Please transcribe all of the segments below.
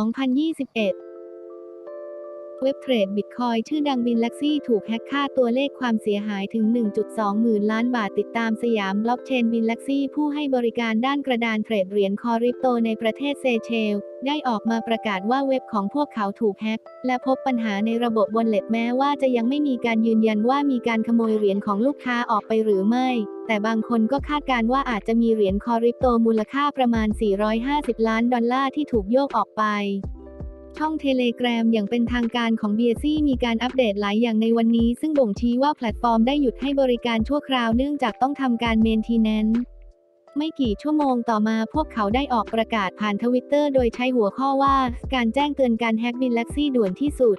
2021เว็บเทรดบิตคอยชื่อดังบินลักซี่ถูกแฮกค่าตัวเลขความเสียหายถึง 1.2 หมื่นล้านบาทติดตามสยามบล็อกเชนบินลักซี่ผู้ให้บริการด้านกระดานเทรดเหรียญคอริปโตในประเทศเซเชล ได้ออกมาประกาศว่าเว็บของพวกเขาถูกแฮก และพบปัญหาในระบบวอลเล็ตแม้ว่าจะยังไม่มีการยืนยันว่ามีการขโมยเหรียญของลูกค้าออกไปหรือไม่ แต่บางคนก็คาดการ์ว่าอาจจะมีเหรียญคอริปโตมูลค่าประมาณ 450 ล้านดอลลาร์ที่ถูกโยกออกไป ช่องเทเลกรมอย่างเป็นทางการของเบียซี่มีการอัปเดตหลายอย่างในวันนี้ ซึ่งบ่งชี้ว่าแพลตฟอร์มได้หยุดให้บริการชั่วคราวเนื่องจากต้องทำการเมนทีแนนซ์ไม่กี่ชั่วโมงต่อมาพวกเขาได้ออกประกาศผ่านทวิตเตอร์โดยใช้หัวข้อว่า การแจ้งเตือนการแฮ็กบินแล็กซี่ด่วนที่สุด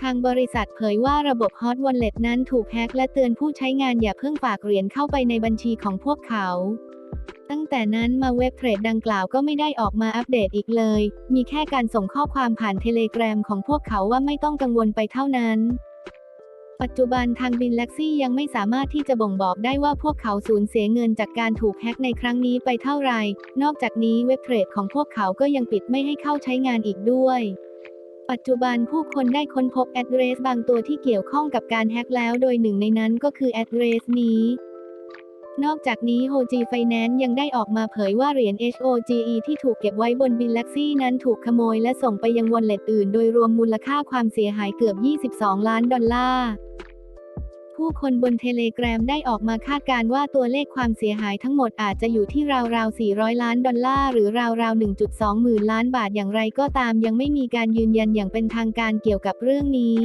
ทางบริษัทเผยว่าระบบ Hot Wallet นั้นถูกแฮ็กและเตือนผู้ใช้งานอย่าเพิ่งฝากเหรียญเข้าไปในบัญชีของพวกเขา ตั้งแต่นั้นมาเว็บเทรดดังกล่าวก็ไม่ได้ออกมาอัปเดตอีกเลย มีแค่การส่งข้อความผ่านเทเลกรมของพวกเขาว่าไม่ต้องกังวลไปเท่านั้นปัจจุบันทางบินแล็กซี่ยังไม่สามารถที่จะบ่งบอกได้ว่าพวกเขาสูญเสียเงินจากการถูกแฮ็กในครั้งนี้ไปเท่าไหร่ นอกจากนี้เว็บเทรดของพวกเขาก็ยังปิดไม่ให้เข้าใช้งานอีกด้วย ปัจจุบันผู้คนได้ค้นพบแอดเดรสบางตัวที่เกี่ยวข้องกับการแฮ็กแล้ว โดยหนึ่งในนั้นก็คือแอดเดรสนี้ นอกจากนี้ Hoji Finance ยังได้ออกมาเผยว่าเหรียญ HOGE ที่ถูกเก็บไว้บนบินลักซี่นั้นถูกขโมยและส่งไปยังวอลเล็ตอื่น โดยรวมมูลค่าความเสียหายเกือบ 22 ล้านดอลลาร์ ผู้คนบนเทเลแกรมได้ออกมาคาดการณ์ว่าตัวเลขความเสียหายทั้งหมดอาจจะอยู่ที่ราวๆ 400 ล้านดอลลาร์หรือราวๆ 1.2 หมื่นล้านบาทอย่างไรก็ตามยังไม่มีการยืนยันอย่างเป็นทางการเกี่ยวกับเรื่องนี้